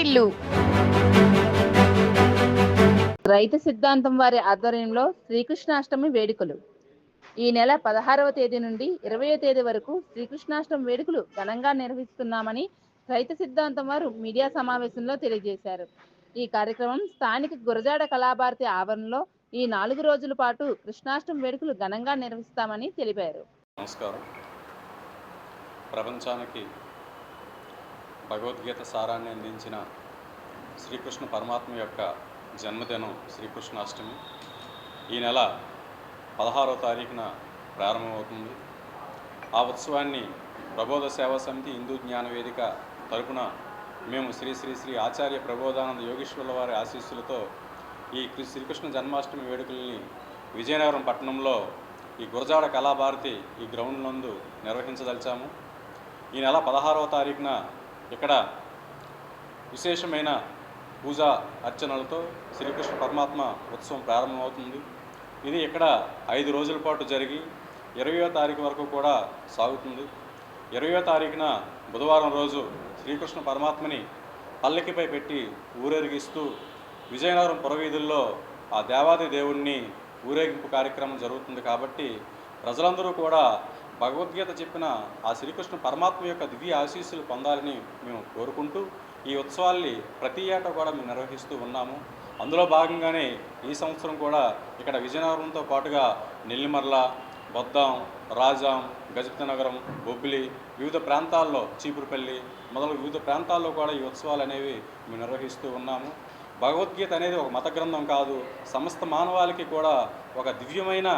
వాటిల్లు రైతు సిద్ధాంతం వారి ఆధ్వర్యంలో శ్రీకృష్ణాష్టమి వేడుకలు. ఈ నెల పదహారవ తేదీ నుండి ఇరవయో తేదీ వరకు శ్రీకృష్ణాష్టమి వేడుకలు ఘనంగా నిర్వహిస్తున్నామని రైతు సిద్ధాంతం వారు మీడియా సమావేశంలో తెలియజేశారు. ఈ కార్యక్రమం స్థానిక గురజాడ కళాభారతి ఆవరణలో ఈ నాలుగు రోజుల పాటు కృష్ణాష్టమి వేడుకలు ఘనంగా నిర్వహిస్తామని తెలిపారు. నమస్కారం. ప్రపంచానికి భగవద్గీత సారాన్ని అందించిన శ్రీకృష్ణ పరమాత్మ యొక్క జన్మదినం శ్రీకృష్ణాష్టమి. ఈ నెల పదహారవ తారీఖున ప్రారంభమవుతుంది. ఆ ఉత్సవాన్ని ప్రబోధ సేవా సమితి హిందూ జ్ఞాన వేదిక తరపున మేము శ్రీ శ్రీ శ్రీ ఆచార్య ప్రబోధానంద యోగేశ్వరుల వారి ఆశీస్సులతో ఈ శ్రీకృష్ణ జన్మాష్టమి వేడుకల్ని విజయనగరం పట్టణంలో ఈ గురజాడ కళాభారతి ఈ గ్రౌండ్ నందు నిర్వహించదలిచాము. ఈ నెల పదహారవ తారీఖున ఇక్కడ విశేషమైన పూజా అర్చనలతో శ్రీకృష్ణ పరమాత్మ ఉత్సవం ప్రారంభమవుతుంది. ఇది ఇక్కడ ఐదు రోజుల పాటు జరిగి ఇరవయో తారీఖు వరకు కూడా సాగుతుంది. ఇరవయో తారీఖున బుధవారం రోజు శ్రీకృష్ణ పరమాత్మని పల్లకిపై పెట్టి ఊరేగిస్తూ విజయనగరం పురవీధుల్లో ఆ దేవాది దేవుణ్ణి ఊరేగింపు కార్యక్రమం జరుగుతుంది కాబట్టి ప్రజలందరూ కూడా భగవద్గీత చెప్పిన ఆ శ్రీకృష్ణ పరమాత్మ యొక్క దివ్య ఆశీస్సులు పొందాలని మేము కోరుకుంటూ ఈ ఉత్సవాల్ని ప్రతి ఏటా కూడా మేము నిర్వహిస్తూ ఉన్నాము. అందులో భాగంగానే ఈ సంవత్సరం కూడా ఇక్కడ విజయనగరంతో పాటుగా నెల్లిమర్ల బొద్దాం రాజాం గజపతి నగరం బొబ్బిలి వివిధ ప్రాంతాల్లో చీపురుపల్లి మొదలగు వివిధ ప్రాంతాల్లో కూడా ఈ ఉత్సవాలు అనేవి మేము నిర్వహిస్తూ ఉన్నాము. భగవద్గీత అనేది ఒక మత గ్రంథం కాదు. సమస్త మానవాళికి కూడా ఒక దివ్యమైన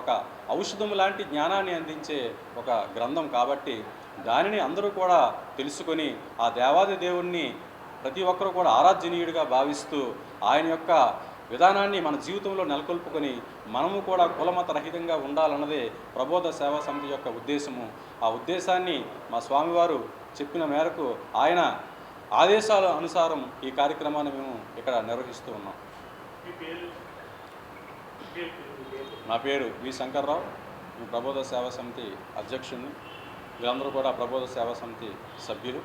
ఒక ఔషధం లాంటి జ్ఞానాన్ని అందించే ఒక గ్రంథం కాబట్టి దానిని అందరూ కూడా తెలుసుకొని ఆ దేవాది దేవుణ్ణి ప్రతి ఒక్కరూ కూడా ఆరాధ్యనీయుడిగా భావిస్తూ ఆయన యొక్క విధానాన్ని మన జీవితంలో నెలకొల్పుకొని మనము కూడా కులమత రహితంగా ఉండాలన్నదే ప్రబోధ సేవా సమితి యొక్క ఉద్దేశము. ఆ ఉద్దేశాన్ని మా స్వామివారు చెప్పిన మేరకు ఆయన ఆదేశాల అనుసారం ఈ కార్యక్రమాన్ని మేము ఇక్కడ నిర్వహిస్తూ ఉన్నాం. నా పేరు వి శంకర్రావు. నేను ప్రబోధ సేవా సమితి అధ్యక్షుడిని వీళ్ళందరూ కూడా ప్రబోధ సేవా సమితి సభ్యులు.